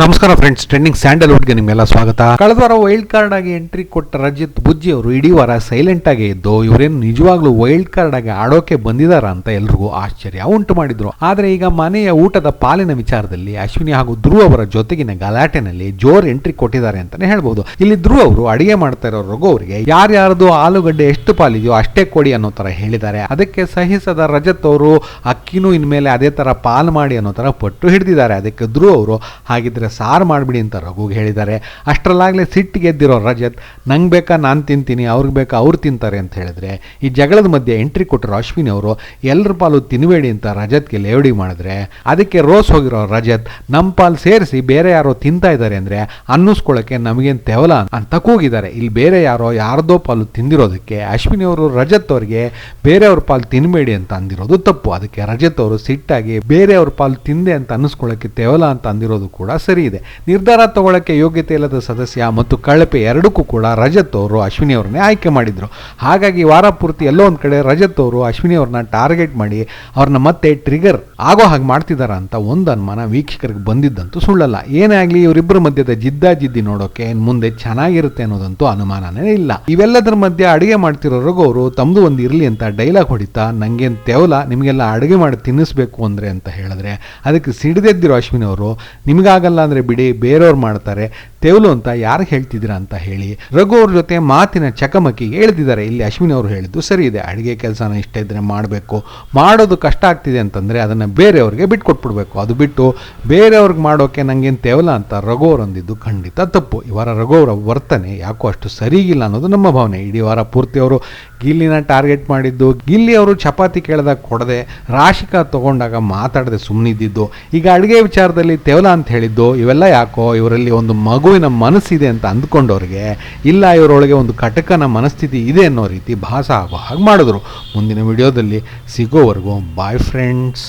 ನಮಸ್ಕಾರ friends trending ಸ್ಯಾಂಡಲ್ವುಡ್ಗೆ ನಿಮ್ಗೆಲ್ಲ ಸ್ವಾಗತ. ಕಳೆದ ವಾರ ವೈಲ್ಡ್ ಕಾರ್ಡ್ ಆಗಿ ಎಂಟ್ರಿ ಕೊಟ್ಟ ರಜಿತ್ ಬುಜ್ಜಿ ಅವರು ಇಡೀ ವಾರ ಸೈಲೆಂಟ್ ಆಗಿ ಇದ್ದು ಇವರೇನು ನಿಜವಾಗ್ಲೂ ವೈಲ್ಡ್ ಕಾರ್ಡ್ ಆಗಿ ಆಡೋಕೆ ಬಂದಿದಾರ ಅಂತ ಎಲ್ರಿಗೂ ಆಶ್ಚರ್ಯ ಉಂಟು ಮಾಡಿದ್ರು. ಆದ್ರೆ ಈಗ ಮನೆಯ ಊಟದ ಪಾಲಿನ ವಿಚಾರದಲ್ಲಿ ಅಶ್ವಿನಿ ಹಾಗೂ ಧ್ರುವ ಅವರ ಜೊತೆಗಿನ ಗಲಾಟೆನಲ್ಲಿ ಜೋರ್ ಎಂಟ್ರಿ ಕೊಟ್ಟಿದ್ದಾರೆ ಅಂತಾನೆ ಹೇಳ್ಬಹುದು ಇಲ್ಲಿ ಧ್ರುವ ಅವರು ಅಡಿಗೆ ಮಾಡ್ತಾ ಇರೋ ರಘು ಅವರಿಗೆ ಯಾರ್ಯಾರದು ಆಲೂಗಡ್ಡೆ ಎಷ್ಟು ಪಾಲಿದೆಯೋ ಅಷ್ಟೇ ಕೊಡಿ ಅನ್ನೋ ತರ ಹೇಳಿದ್ದಾರೆ. ಅದಕ್ಕೆ ಸಹಿಸದ ರಜತ್ ಅವರು ಅಕ್ಕಿನೂ ಇನ್ಮೇಲೆ ಅದೇ ತರ ಪಾಲ್ ಮಾಡಿ ಅನ್ನೋ ತರ ಪಟ್ಟು ಹಿಡಿದಿದ್ದಾರೆ. ಅದಕ್ಕೆ ಧ್ರುವ ಅವರು, ಹಾಗಿದ್ರೆ ಸಾರು ಮಾಡಿಬಿಡಿ ಅಂತ ರಘುಗೆ ಹೇಳಿದ್ದಾರೆ. ಅಷ್ಟರಲ್ಲಾಗಲೇ ಸಿಟ್ಟು ಗೆದ್ದಿರೋ ರಜತ್, ನಂಗೆ ಬೇಕಾ ನಾನು ತಿಂತೀನಿ, ಅವ್ರಿಗೆ ಬೇಕಾ ಅವ್ರು ತಿಂತಾರೆ ಅಂತ ಹೇಳಿದ್ರೆ, ಈ ಜಗಳದ ಮಧ್ಯೆ ಎಂಟ್ರಿ ಕೊಟ್ಟರು ಅಶ್ವಿನಿ ಅವರು ಎಲ್ಲರ ಪಾಲು ತಿನ್ನಬೇಡಿ ಅಂತ ರಜತ್ಗೆ ಲೇವಡಿ ಮಾಡಿದ್ರೆ, ಅದಕ್ಕೆ ರೋಸ್ ಹೋಗಿರೋ ರಜತ್ ನಮ್ಮ ಪಾಲು ಸೇರಿಸಿ ಬೇರೆ ಯಾರೋ ತಿಂತಾ ಇದ್ದಾರೆ ಅಂದ್ರೆ ಅನ್ನಿಸ್ಕೊಳ್ಳೋಕ್ಕೆ ನಮಗೇನು ತೆವಲ ಅಂತ ಕೂಗಿದ್ದಾರೆ. ಇಲ್ಲಿ ಬೇರೆ ಯಾರೋ ಯಾರ್ದೋ ಪಾಲು ತಿಂದಿರೋದಕ್ಕೆ ಅಶ್ವಿನಿ ಅವರು ರಜತ್ ಅವರಿಗೆ ಬೇರೆಯವ್ರ ಪಾಲು ತಿನ್ನಬೇಡಿ ಅಂತ ಅಂದಿರೋದು ತಪ್ಪು. ಅದಕ್ಕೆ ರಜತ್ ಅವರು ಸಿಟ್ಟಾಗಿ ಬೇರೆಯವ್ರ ಪಾಲು ತಿಂದೆ ಅಂತ ಅನ್ನಿಸ್ಕೊಳ್ಳೋಕ್ಕೆ ತೆವಲ ಅಂತ ಅಂದಿರೋದು ಕೂಡ ಸರಿ. ಇದೆ. ನಿರ್ಧಾರ ತಗೊಳ್ಳೋಕ್ಕೆ ಯೋಗ್ಯತೆ ಇಲ್ಲದ ಸದಸ್ಯ ಮತ್ತು ಕಳಪೆ ಎರಡಕ್ಕೂ ಕೂಡ ರಜತ್ ಅವರು ಅಶ್ವಿನಿ ಅವ್ರನ್ನೇ ಆಯ್ಕೆ ಮಾಡಿದ್ರು. ಹಾಗಾಗಿ ವಾರ ಪೂರ್ತಿ ಎಲ್ಲೋ ಒಂದು ಕಡೆ ರಜತ್ ಅವರು ಅಶ್ವಿನಿ ಅವ್ರನ್ನ ಟಾರ್ಗೆಟ್ ಮಾಡಿ ಅವ್ರನ್ನ ಮತ್ತೆ ಟ್ರಿಗರ್ ಆಗೋ ಹಾಗೆ ಮಾಡ್ತಿದಾರ ಅಂತ ಒಂದು ಅನುಮಾನ ವೀಕ್ಷಕರಿಗೆ ಬಂದಿದ್ದಂತೂ ಸುಳ್ಳಲ್ಲ. ಏನೇ ಆಗಲಿ ಇವರಿಬ್ಬರ ಮಧ್ಯದ ಜಿದ್ದಾಜಿದ್ದಿ ನೋಡೋಕೆ ಮುಂದೆ ಚೆನ್ನಾಗಿರುತ್ತೆ ಅನ್ನೋದಂತೂ ಅನುಮಾನನೇ ಇಲ್ಲ. ಇವೆಲ್ಲದರ ಮಧ್ಯೆ ಅಡುಗೆ ಮಾಡ್ತಿರೋ ಅವರು ತಮ್ಮದು ಒಂದು ಇರಲಿ ಅಂತ ಡೈಲಾಗ್ ಹೊಡಿತಾ, ನಂಗೇನು ತೆವಲ? ನಿಮಗೆಲ್ಲ ಅಡುಗೆ ಮಾಡಿ ತಿನ್ನಿಸ್ಬೇಕು ಅಂದರೆ ಅಂತ ಹೇಳಿದ್ರೆ, ಅದಕ್ಕೆ ಸಿಡಿದೆದ್ದಿರೋ ಅಶ್ವಿನಿ ಅವರು, ನಿಮಗಾಗಲ್ಲ ಅಂದರೆ ಬಿಡಿ ಬೇರೆಯವ್ರು ಮಾಡ್ತಾರೆ. ತೆವಲು ಅಂತ ಯಾರು ಹೇಳ್ತಿದ್ದೀರಾ ಅಂತ ಹೇಳಿ ರಘು ಅವ್ರ ಜೊತೆ ಮಾತಿನ ಚಕಮಕಿಗೆ ಹೇಳ್ತಿದ್ದಾರೆ. ಇಲ್ಲಿ ಅಶ್ವಿನಿ ಅವರು ಹೇಳಿದ್ದು ಸರಿ ಇದೆ. ಅಡುಗೆ ಕೆಲಸನ ಇಷ್ಟ ಇದ್ದರೆ ಮಾಡಬೇಕು. ಮಾಡೋದು ಕಷ್ಟ ಆಗ್ತಿದೆ ಅಂತಂದರೆ ಅದನ್ನು ಬೇರೆಯವ್ರಿಗೆ ಬಿಟ್ಕೊಟ್ಬಿಡ್ಬೇಕು. ಅದು ಬಿಟ್ಟು ಬೇರೆಯವ್ರಿಗೆ ಮಾಡೋಕ್ಕೆ ನನಗೇನು ತೇವಲ ಅಂತ ರಘು ಅವ್ರು ಅಂದಿದ್ದು ಖಂಡಿತ ತಪ್ಪು. ಈ ವಾರ ರಘು ಅವರ ವರ್ತನೆ ಯಾಕೋ ಅಷ್ಟು ಸರಿಗಿಲ್ಲ ಅನ್ನೋದು ನಮ್ಮ ಭಾವನೆ. ಇಡೀ ವಾರ ಪೂರ್ತಿ ಅವರು ಗಿಲ್ಲಿನ ಟಾರ್ಗೆಟ್ ಮಾಡಿದ್ದು, ಗಿಲ್ಲಿ ಅವರು ಚಪಾತಿ ಕೇಳಿದಾಗ ಕೊಡದೆ ರಾಶಿಕಾ ತಗೊಂಡಾಗ ಮಾತಾಡದೆ ಸುಮ್ಮನಿದ್ದಿದ್ದು ಈಗ ಅಡುಗೆ ವಿಚಾರದಲ್ಲಿ ತೇವಲ ಅಂತ ಹೇಳಿದ್ದು, ಇವೆಲ್ಲ ಯಾಕೋ ಇವರಲ್ಲಿ ಒಂದು ಮಗುವಿನ ಮನಸ್ಸಿದೆ ಅಂತ ಅಂದ್ಕೊಂಡವ್ರಿಗೆ, ಇಲ್ಲ ಇವರೊಳಗೆ ಒಂದು ಕಟಕನ ಮನಸ್ಥಿತಿ ಇದೆ ಅನ್ನೋ ರೀತಿ ಭಾಸ ಆಗೋ ಹಾಗೆ ಮಾಡಿದ್ರು. ಮುಂದಿನ ವಿಡಿಯೋದಲ್ಲಿ ಸಿಗೋವರೆಗೂ ಬಾಯ್ ಫ್ರೆಂಡ್ಸ್